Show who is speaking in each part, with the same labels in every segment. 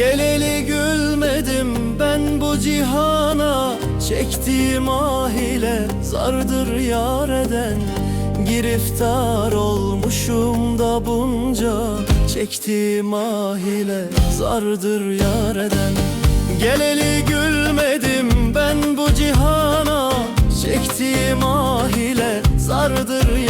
Speaker 1: Geleli gülmedim ben bu cihana. Çektiğim ah ile zardır yar eden Giriftar olmuşum da bunca. Çektiğim ah ile zardır yar eden Geleli gülmedim ben bu cihana. Çektiğim ah ile zardır yar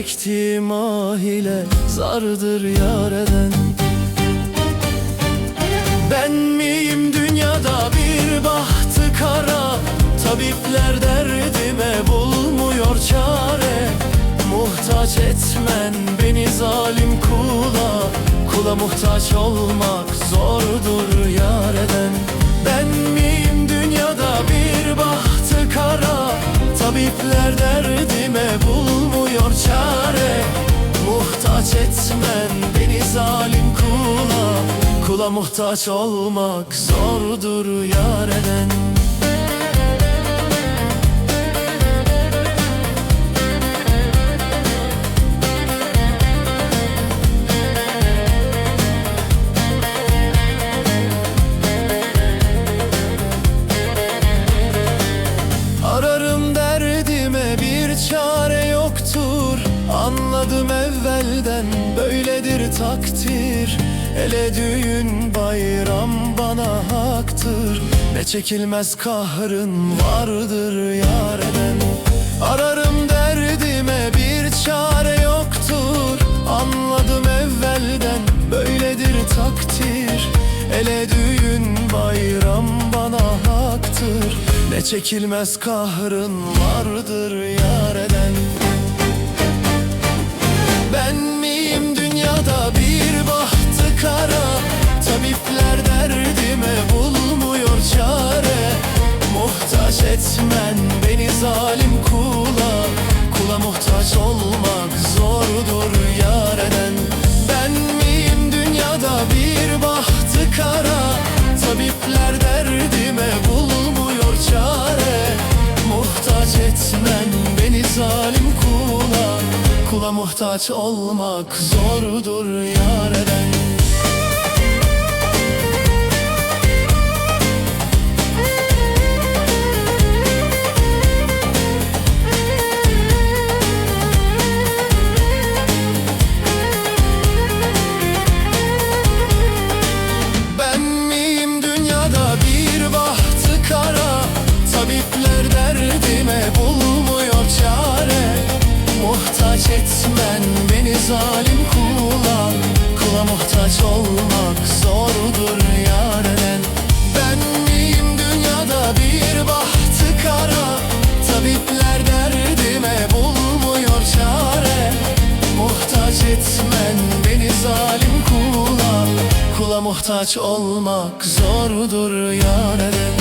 Speaker 1: Çektiğim ah ile zardır yar eden Ben miyim dünyada bir bahtı kara? Tabipler derdime bulmuyor çare. Muhtaç etmen beni zalim kula. Kula muhtaç olmak zordur Muhtaç beni zalim kula. Kula muhtaç olmak zordur yar Anladım evvelden böyledir takdir. Hele düğün bayram bana haktır. Ne çekilmez kahrın vardır yar eden Ararım derdime bir çare yoktur. Anladım evvelden böyledir takdir. Hele düğün bayram bana haktır. Ne çekilmez kahrın vardır yar muhtaç olmak zordur yar eden Ben miyim dünyada bir bahtı kara? Tabipler derdime bulmuyor çare. Muhtaç etmen beni zalim kula. Kula muhtaç olmak zordur yar Muhtaç etmen beni zalim kula. Kula muhtaç olmak zordur yar eden Ben miyim dünyada bir bahtı kara? Tabipler derdime bulmuyor çare. Muhtaç etmen beni zalim kula. Kula muhtaç olmak zordur yar eden